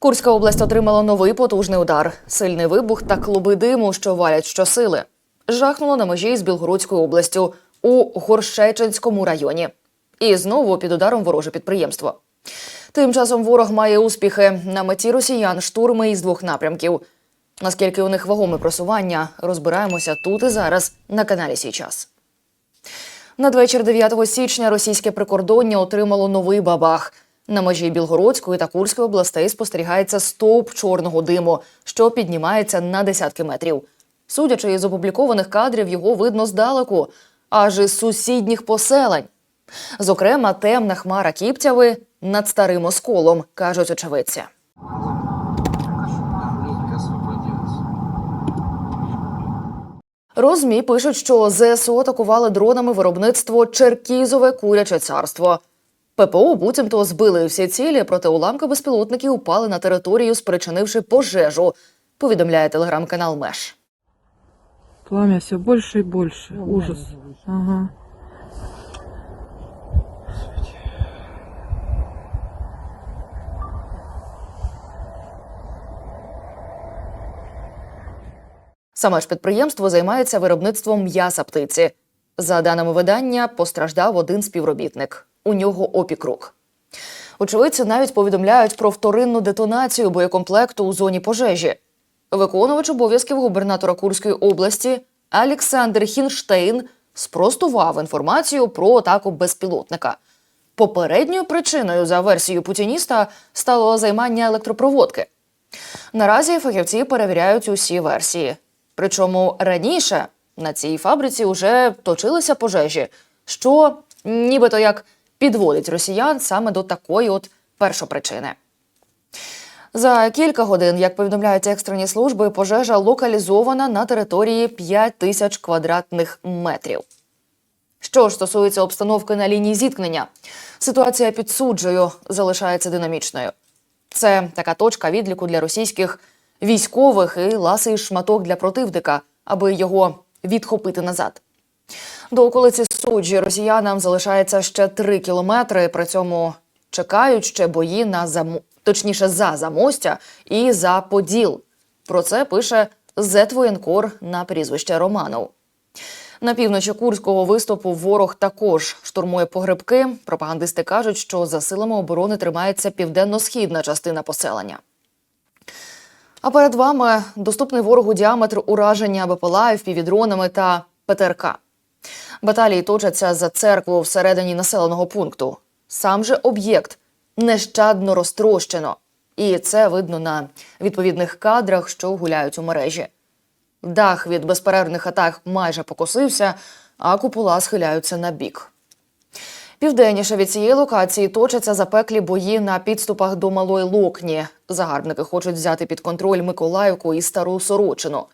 Курська область отримала новий потужний удар, сильний вибух та клуби диму, що валять щосили. Жахнуло на межі з Білгородською областю у Горщечинському районі. І знову під ударом вороже підприємство. Тим часом ворог має успіхи на меті росіян штурми із двох напрямків. Наскільки у них вагоме просування, розбираємося тут і зараз на каналі Сій час. Надвечір 9 січня російське прикордоння отримало новий бабах. На межі Білгородської та Курської областей спостерігається стовп чорного диму, що піднімається на десятки метрів. Судячи із опублікованих кадрів, його видно здалеку, аж із сусідніх поселень. Зокрема, темна хмара Кіптяви над старим осколом, кажуть очевидці. Розмі пишуть, що ЗСУ атакували дронами виробництво Черкізове куряче царство. ППО буцімто збили всі цілі, проте уламки безпілотників упали на територію, спричинивши пожежу. Повідомляє телеграм-канал Меш. Пламя все больше и больше. Ужас. Ага. Саме ж підприємство займається виробництвом м'яса птиці. За даними видання, постраждав один співробітник. У нього опік рук. Очевидці навіть повідомляють про вторинну детонацію боєкомплекту у зоні пожежі. Виконувач обов'язків губернатора Курської області Олександр Хінштейн спростував інформацію про атаку безпілотника. Попередньою причиною, за версією путініста, стало займання електропроводки. Наразі фахівці перевіряють усі версії. Причому раніше на цій фабриці вже точилися пожежі, що нібито як підводить росіян саме до такої от першопричини. За кілька годин, як повідомляють екстрені служби, пожежа локалізована на території 5 тисяч квадратних метрів. Що ж стосується обстановки на лінії зіткнення, ситуація під суджею залишається динамічною. Це така точка відліку для російських військових і ласий шматок для противника, аби його відхопити назад. До околиці суджі росіянам залишається ще три кілометри. При цьому чекають ще бої на заму... точніше за замостя і за Поділ. Про це пише Зетвоєнкор на прізвище Романов. На півночі курського виступу ворог також штурмує погребки. Пропагандисти кажуть, що за силами оборони тримається південно-східна частина поселення. А перед вами доступний ворогу діаметр ураження БПЛА, впівдронами та ПТРК. Баталії точаться за церкву всередині населеного пункту. Сам же об'єкт нещадно розтрощено. І це видно на відповідних кадрах, що гуляють у мережі. Дах від безперервних атак майже покосився, а купола схиляються на бік. Південніше від цієї локації точаться запеклі бої на підступах до Малої Локні. Загарбники хочуть взяти під контроль Миколаївку і Стару Сорочину.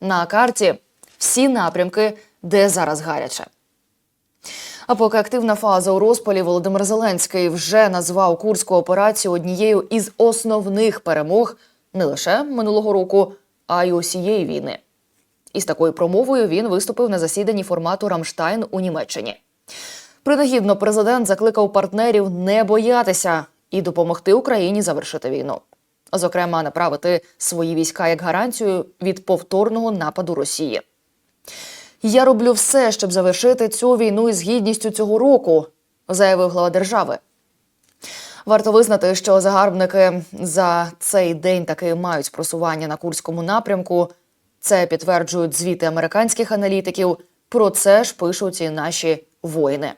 На карті всі напрямки, де зараз гаряче. А поки активна фаза у розпалі Володимир Зеленський вже назвав курську операцію однією із основних перемог не лише минулого року, а й усієї війни. Із такою промовою він виступив на засіданні формату Рамштайн у Німеччині. Принагідно президент закликав партнерів не боятися і допомогти Україні завершити війну. Зокрема, направити свої війська як гарантію від повторного нападу Росії. Я роблю все, щоб завершити цю війну із гідністю цього року, заявив глава держави. Варто визнати, що загарбники за цей день таки мають просування на курському напрямку. Це підтверджують звіти американських аналітиків. Про це ж пишуть і наші воїни.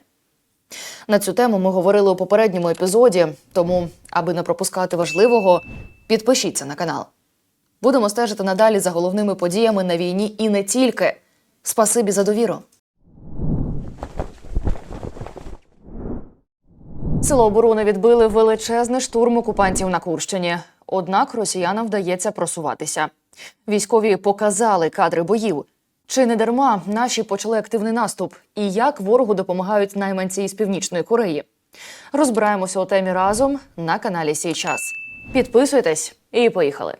На цю тему ми говорили у попередньому епізоді, тому, аби не пропускати важливого, підпишіться на канал. Будемо стежити надалі за головними подіями на війні і не тільки. Спасибі за довіру. Сило оборони відбили величезний штурм окупантів на Курщині. Однак росіянам вдається просуватися. Військові показали кадри боїв. Чи не дарма наші почали активний наступ? І як ворогу допомагають найманці із північної Кореї? Розбираємося у темі разом на каналі Сій час. Підписуйтесь і поїхали.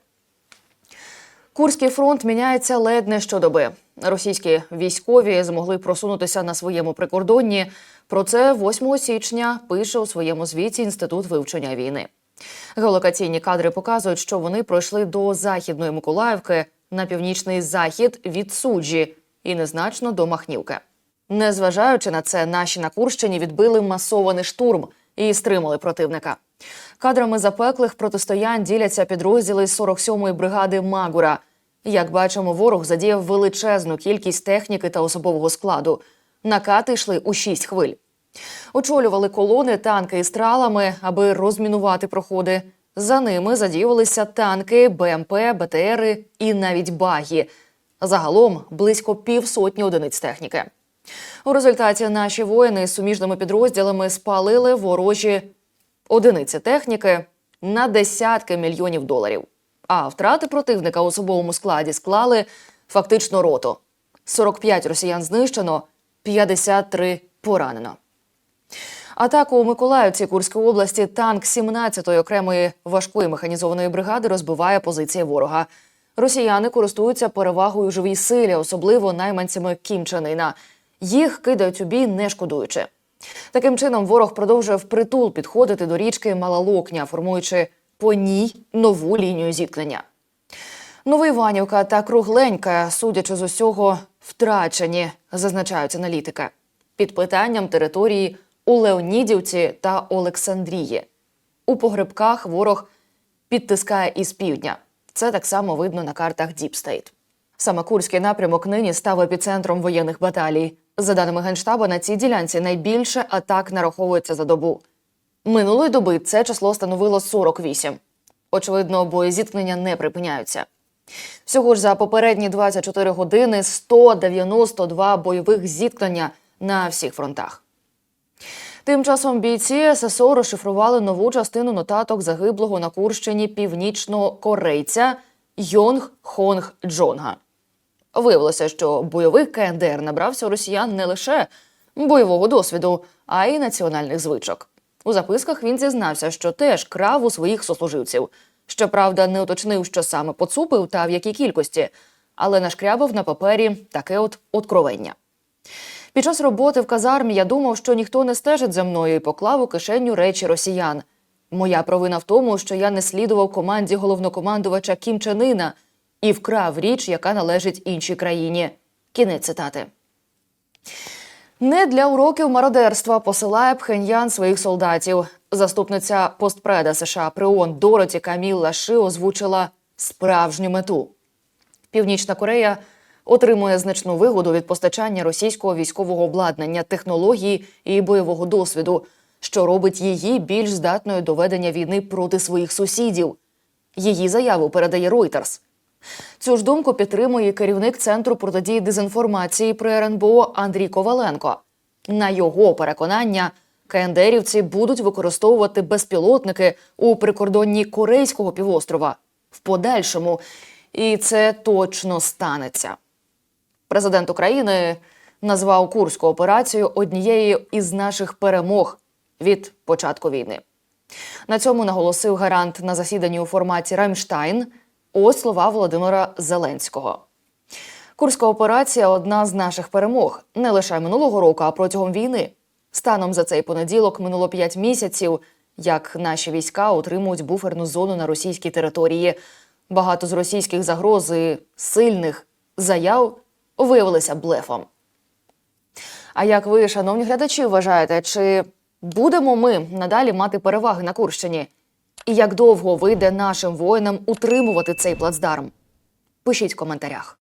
Курський фронт міняється ледь не щодоби. Російські військові змогли просунутися на своєму прикордонні. Про це 8 січня пише у своєму звіті Інститут вивчення війни. Геолокаційні кадри показують, що вони пройшли до західної Миколаївки на північний захід від суджі і незначно до Махнівки. Незважаючи на це, наші на Курщині відбили масований штурм і стримали противника. Кадрами запеклих протистоянь діляться підрозділи з 47-ї бригади Магура. Як бачимо, ворог задіяв величезну кількість техніки та особового складу. Накати йшли у шість хвиль. Очолювали колони танки із тралами, аби розмінувати проходи. За ними задіювалися танки, БМП, БТРи і навіть багі. Загалом близько півсотні одиниць техніки. У результаті наші воїни з суміжними підрозділами спалили ворожі одиниці техніки на десятки мільйонів доларів. А втрати противника у особовому складі склали фактично роту. 45 росіян знищено, 53 поранено. Атаку у Миколаївці Курської області танк 17-ї окремої важкої механізованої бригади розбиває позиції ворога. Росіяни користуються перевагою живій силі, особливо найманцями Кімчанина. Їх кидають у бій, не шкодуючи. Таким чином, ворог продовжує впритул підходити до річки Малалокня, формуючи по ній нову лінію зіткнення. Новоіванівка та Кругленька, судячи з усього, втрачені, зазначають аналітики. Під питанням території у Леонідівці та Олександрії. У погребках ворог підтискає із півдня. Це так само видно на картах State. Саме Курський напрямок нині став епіцентром воєнних баталій. За даними Генштабу, на цій ділянці найбільше атак нараховується за добу. Минулої доби це число становило 48. Очевидно, боєзіткнення не припиняються. Всього ж за попередні 24 години 192 бойових зіткнення на всіх фронтах. Тим часом бійці ССО розшифрували нову частину нотаток загиблого на Курщині північного корейця Йонг Хонг Джонга. Виявилося, що бойовий КНДР набрався росіян не лише бойового досвіду, а й національних звичок. У записках він зізнався, що теж крав у своїх сослуживців. Щоправда, не уточнив, що саме поцупив та в якій кількості, але нашкрябав на папері таке от откровення. Під час роботи в казармі я думав, що ніхто не стежить за мною і поклав у кишеню речі росіян. Моя провина в тому, що я не слідував команді головнокомандувача Кім Чен Іна і вкрав річ, яка належить іншій країні. Кінець цитати. Не для уроків мародерства посилає Пхеньян своїх солдатів. Заступниця постпреда США при ООН Дороті Камілла Ши озвучила справжню мету. Північна Корея отримує значну вигоду від постачання російського військового обладнання, технології і бойового досвіду, що робить її більш здатною до ведення війни проти своїх сусідів. Її заяву передає Reuters. Цю ж думку підтримує керівник центру протидії дезінформації при РНБО Андрій Коваленко. На його переконання, КНДРівці будуть використовувати безпілотники у прикордонні Корейського півострова в подальшому, і це точно станеться. Президент України назвав курську операцію однією із наших перемог від початку війни. На цьому наголосив гарант на засіданні у форматі Рамштайн. Ось слова Володимира Зеленського. Курська операція одна з наших перемог не лише минулого року, а протягом війни. Станом за цей понеділок минуло 5 місяців, як наші війська утримують буферну зону на російській території. Багато з російських загроз і сильних заяв виявилися блефом. А як ви, шановні глядачі, вважаєте, чи будемо ми надалі мати переваги на Курщині? І як довго вийде нашим воїнам утримувати цей плацдарм? Пишіть в коментарях.